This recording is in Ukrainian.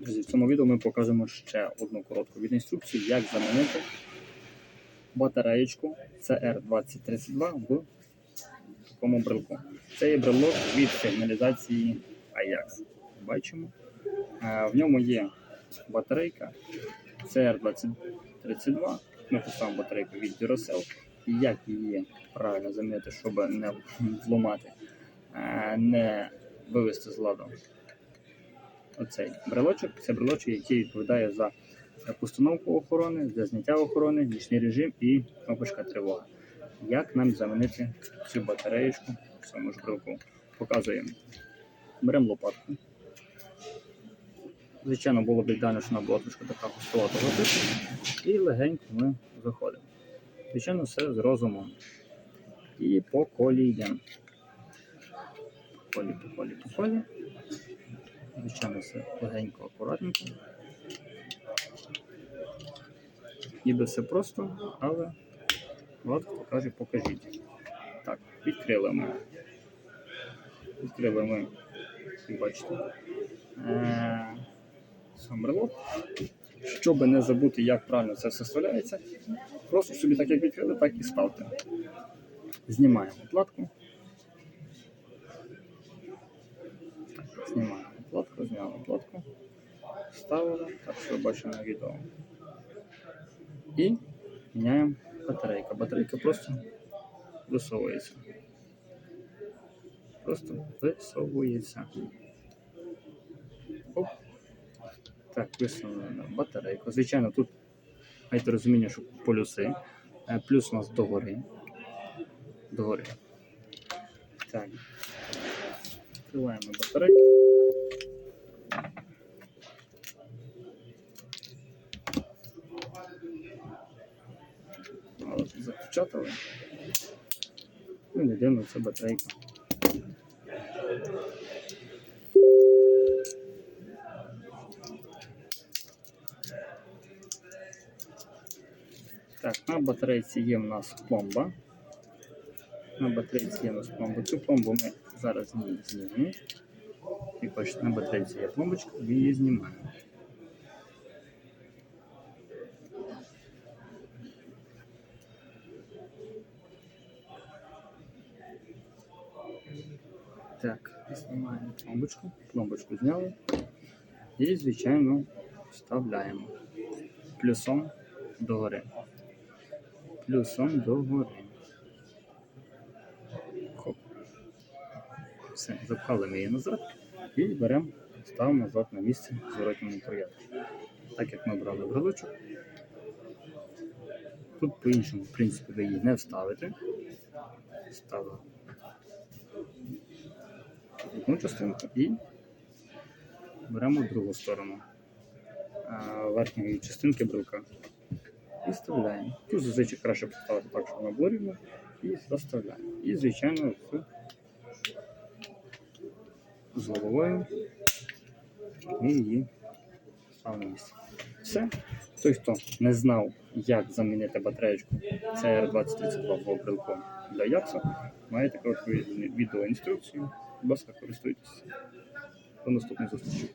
Друзі, в цьому відео ми покажемо ще одну коротку відеоінструкцію, як замінити батареєчку CR2032 в такому брелку. Це є брелок від сигналізації Ajax. Бачимо. Е, В ньому є батарейка CR2032. Ми поставимо батарейку від Duracell. І як її правильно замінити, щоб не зламати, е, не вивести з ладу оцей брелочок. Це брелочок, який відповідає за постановку охорони, за зняття охорони, нічний режим і кнопочка тривога. Як нам замінити цю батареєчку в цьому ж брелку? Показуємо. Беремо лопатку. Звичайно, було б ідеально, що вона була трошки така густуватого типу. І легенько ми виходимо. Звичайно, все з розумом. І по коліям. По колі, по колі, по колі. Звичайно, все легенько, акуратненько. Ніби все просто, але хто каже, покажіть. Так, відкрили ми. Відкрили ми, бачите, е- сам брелок. Щоб не забути, як правильно це все вставляється, просто собі так як відкрили, так і ставте. Знімаємо платку. Знімаємо платку, зняли платку, вставили, так що на відео. І міняємо батарейку. Батарейка просто висовується. Просто висовується. Оп. Так, висунули батарейку. Звичайно, тут маєте розуміння, що полюси. Е, Плюс у нас догори. Догори. Так. Відкриваємо батарейку. Тут. Ну, не це батарейка. Так, на батарейці є в нас пломба. На батарейці є в нас пломба. Цю пломбу ми зараз не знімемо. Як бачите, на батарейці є пломбочка, ми її знімаємо. Так, знімаємо пломбочку. Пломбочку зняли. І, звичайно, вставляємо плюсом догори. Плюсом догори. Хоп. Все, запхали ми її назад і беремо, ставимо назад на місце в зворотньому порядку. Так як ми брали брелочок. Тут по-іншому, в принципі, ви її не вставите. Ставимо одну частинку і беремо другу сторону верхньої частинки брелка і вставляємо. Тут зазвичай краще поставити так, щоб вона і заставляємо. І, звичайно, з, головою ми її ставимо місце. Все. Той, хто не знав, як замінити батареєчку CR2032 в для Якса, маєте коротку відеоінструкцію. Будь ласка, користуйтесь. До наступних зустрічей.